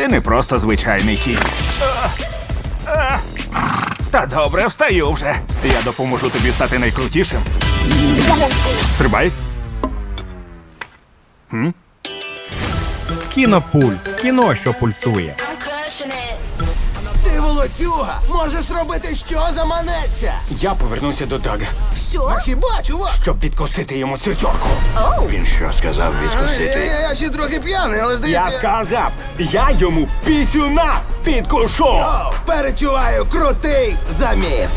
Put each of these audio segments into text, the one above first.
Ти не просто звичайний кінь. Та добре, встаю вже. Я допоможу тобі стати найкрутішим. Стрибай. Кінопульс. Кіно, що пульсує. Ти! Можеш робити що заманеться! Я повернуся до Дага, А хіба, чувак? щоб відкусити йому цю тьорку. Він що сказав Я, відкусити? я, я ще трохи п'яний, але Я сказав, я йому пісюна відкушу. О, перечуваю крутий заміс.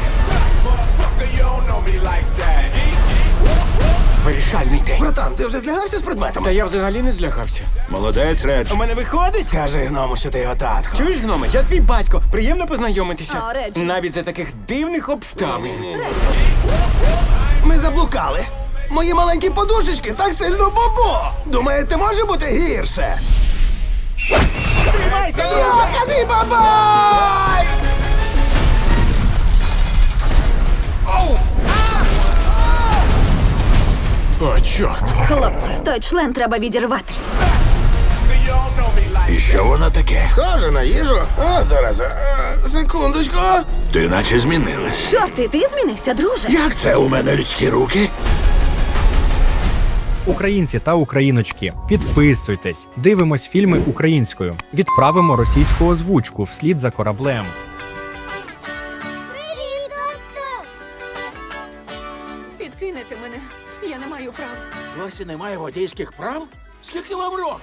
Вирішальний день. Братан, ти вже злягався з предметами? Та я взагалі не злягався. Молодець, Редж. У мене виходить? Скажи гному, що ти його татко. Чуєш, гноме, я твій батько. Приємно познайомитися. О, Реджі. Навіть за таких дивних обставин. Ми заблукали. Мої маленькі подушечки так сильно бобо. Думаєте, може бути гірше? Тримайся, Йоханий бабай! Чорт. Хлопці, той член треба відірвати. І що воно таке? Схоже на їжу. О, зараз. а, секундочку. Ти наче змінилась. Чорти, ти змінився, друже. Як це у мене людські руки? Українці та україночки, підписуйтесь, дивимось фільми українською, відправимо російську озвучку вслід за кораблем. Досі немає водійських прав? Скільки вам років?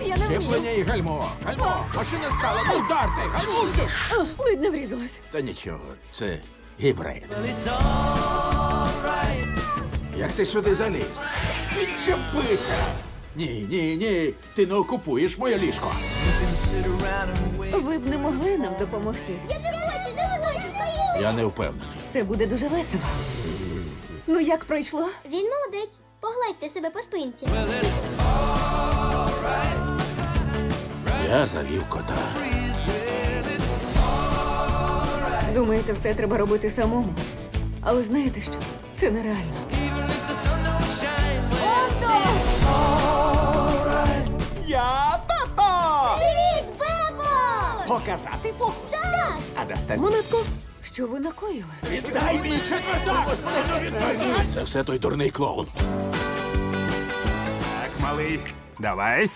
Я не Щеплення вмію. і гальмо. Гальмо, машина стала, вдарте, гальмуйте. А, Ледь не врізалась. Та нічого, це гібрид. Як ти сюди заліз? Відчепися! Ні, ні, ні, ти не окупуєш моє ліжко. Ви б не могли нам допомогти. Я не впевнений. Це буде дуже весело. Ну як пройшло? Він молодець. Погладьте себе по спинці. Я завів кота. Думаєте, все треба робити самому. Але знаєте що? Це нереально. Я папа! Привіт, Бебо! Показати фокус. Так! А дасте монетку? Що ви накоїли? Віддай мені четверта! Це все той дурний клоун. Малий, давай.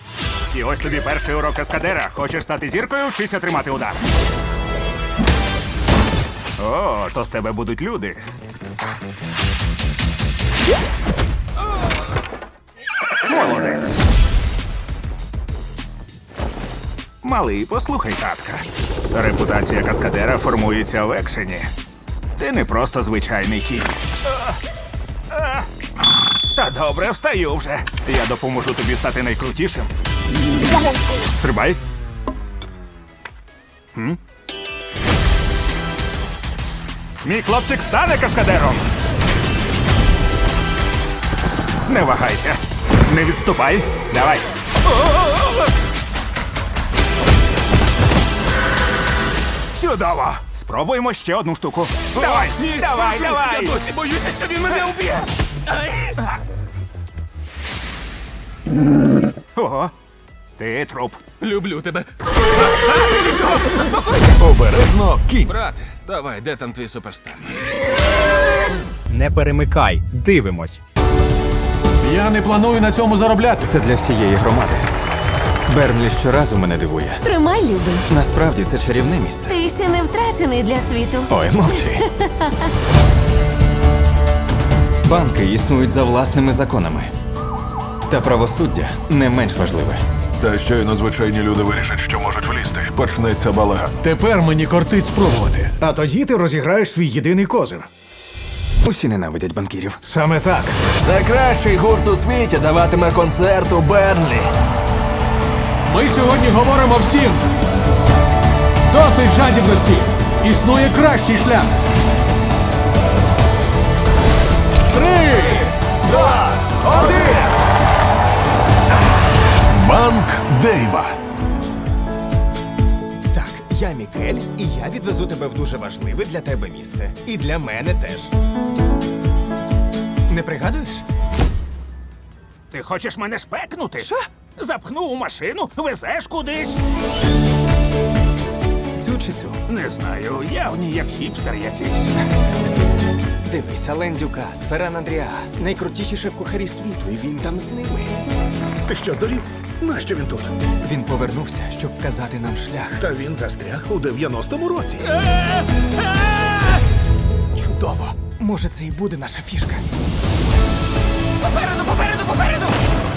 І ось тобі перший урок каскадера. Хочеш стати зіркою, вчися тримати удар. О, то з тебе будуть люди. Молодець. Малий, послухай, татка. Репутація каскадера формується в екшені. Ти не просто звичайний кінь. Та добре, встаю вже. Я допоможу тобі стати найкрутішим. Стрибай. Хм? Мій хлопчик стане каскадером. Не вагайся. Не відступай. Давай. Чудово. Спробуємо ще одну штуку. Давай, давай, давай. Я досі боюся, що він мене вб'є. Ого. Ти труп. Люблю тебе. Обережно, кінь. Брате, давай, де там твій суперстар? Не перемикай, дивимось. Я не планую на цьому заробляти. Це для всієї громади. Бернлі щоразу мене дивує. Тримай, любий. Насправді це чарівне місце. Ти ще не втрачений для світу. Ой, мовчи. Банки існують за власними законами. Та правосуддя не менш важливе. Та щойно звичайні люди вирішать, що можуть влізти. Почнеться балаган. Тепер мені кортить спробувати. А тоді ти розіграєш свій єдиний козир. Усі ненавидять банкірів. Саме так. Найкращий гурт у світі даватиме концерт у Бернлі. Ми сьогодні говоримо всім. Досить жадібності. Існує кращий шлях. Три, два, один. Банк Дейва. Так, я Мікель, і я відвезу тебе в дуже важливе для тебе місце. І для мене теж. Не пригадуєш? Ти хочеш мене шпекнути? Що? Запхнув у машину, везеш кудись. Цю чи цю? Не знаю, явні як хіпстер якийсь. Дивись, Ален Дюкас, Ферран Андріа. Найкрутіші шеф-кухарі світу, і він там з ними. Ти що здурів? Нащо він тут? Він повернувся, щоб вказати нам шлях. Та він застряг у 90-му році. Чудово! Може, це і буде наша фішка. Попереду, попереду, попереду!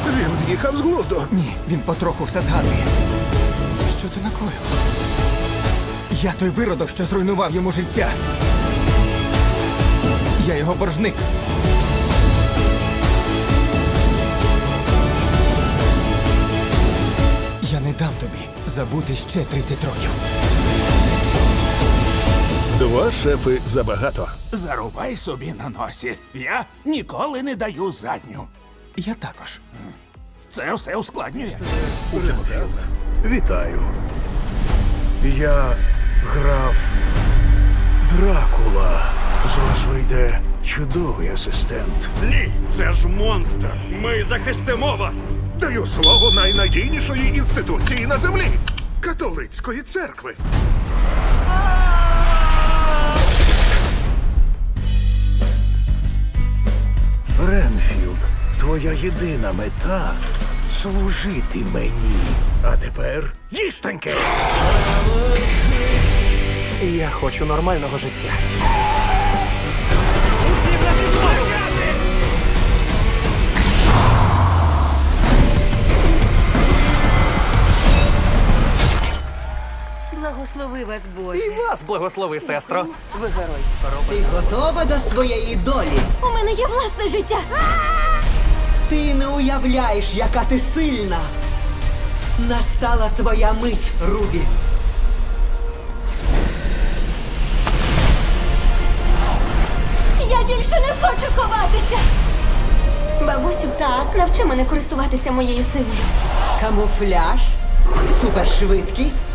Він з'їхав з глузду. Ні, він потроху все згадує. Що ти накоїв? Я той виродок, що зруйнував йому життя. Я його боржник. Не дам тобі забути ще 30 років. Два шефи забагато. Зарубай собі на носі. Я ніколи не даю задню. Я також. Це все ускладнює. Вітаю. Я граф Дракула. З вас вийде чудовий асистент. Ні, це ж монстр. Ми захистимо вас. Даю слово найнадійнішої інституції на землі католицької церкви. Ренфілд, твоя єдина мета служити мені. А тепер їстеньки. Я хочу нормального життя. Благослови вас, Боже. Вас благослови, сестро. Ви герой. Ти готова до своєї долі? У мене є власне життя. Ти не уявляєш, яка ти сильна. Настала твоя мить, Рубі. Я більше не хочу ховатися. Бабусю, так, навчи мене користуватися моєю силою. Камуфляж, супершвидкість,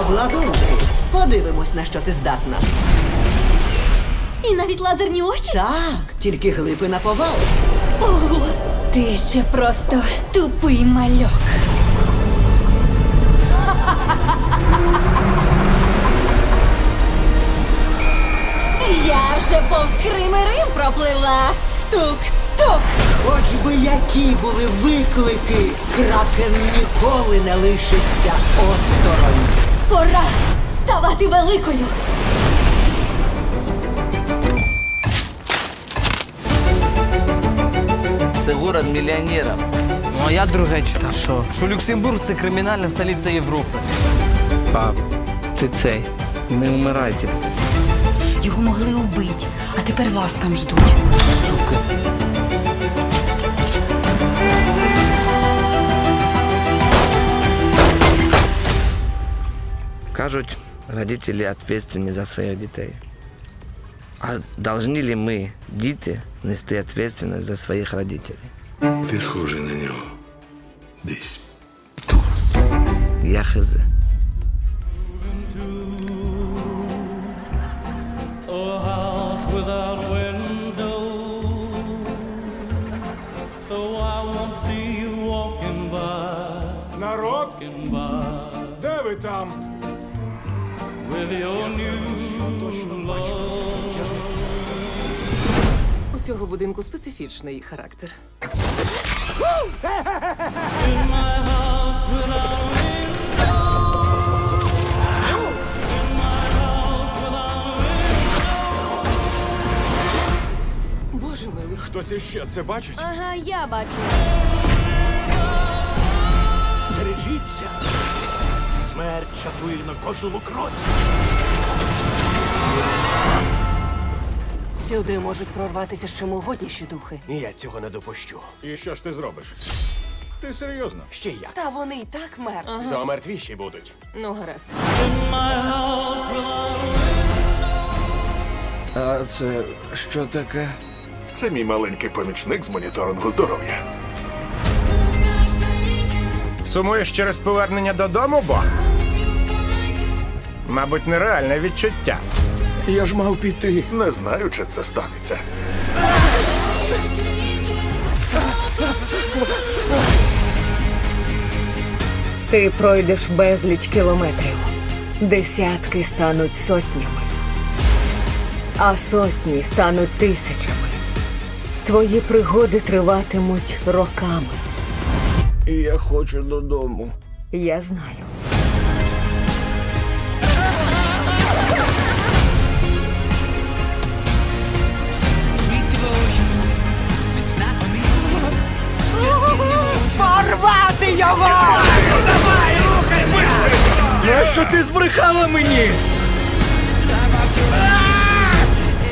обладунки. Подивимось, на що ти здатна. І навіть лазерні очі. Так, тільки глипи на повал. Ого, ти ще просто тупий мальок. Я вже повз Крим і Рим проплила. Стук, стук. Хоч би які були виклики, кракен ніколи не лишиться осторонь. Пора ставати великою. Це город мільйонерів. Ну а я друге читав, що? Що Люксембург це кримінальна столиця Європи. Пап, ти цей. Не вмирайте. Його могли убити, а тепер вас там ждуть. Сука. Кажуть, родителі відповідальні за своїх дітей. А должны ли ми, діти, нести відповідальність за своїх родителей? Ти схожий на нього. Десь. Я хз. Народ? Де ви там? У цього будинку специфічний характер. Боже милий. Хтось іще це бачить? Ага, я бачу. Бережіться. Смерть чатує на кожному кроці. Сюди можуть прорватися ще могутніші духи. Я цього не допущу. І що ж ти зробиш? Ти серйозно? Ще як? Та вони і так мертві. То мертвіші будуть. Ну, гаразд. А це що таке? Це мій маленький помічник з моніторингу здоров'я. Сумуєш через повернення додому, бо? Мабуть, нереальне відчуття. Я ж мав піти. Не знаю, чи це станеться. Ти пройдеш безліч кілометрів. Десятки стануть сотнями, а сотні стануть тисячами. Твої пригоди триватимуть роками. Я хочу додому. Я знаю. Нащо ти збрехала мені?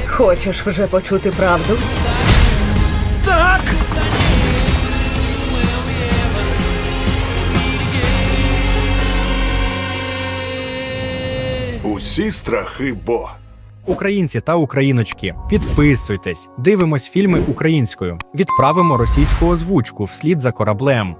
Хочеш вже почути правду? Так! Усі страхи Бо. Українці та україночки, підписуйтесь, дивимось фільми українською, відправимо російську озвучку вслід за кораблем.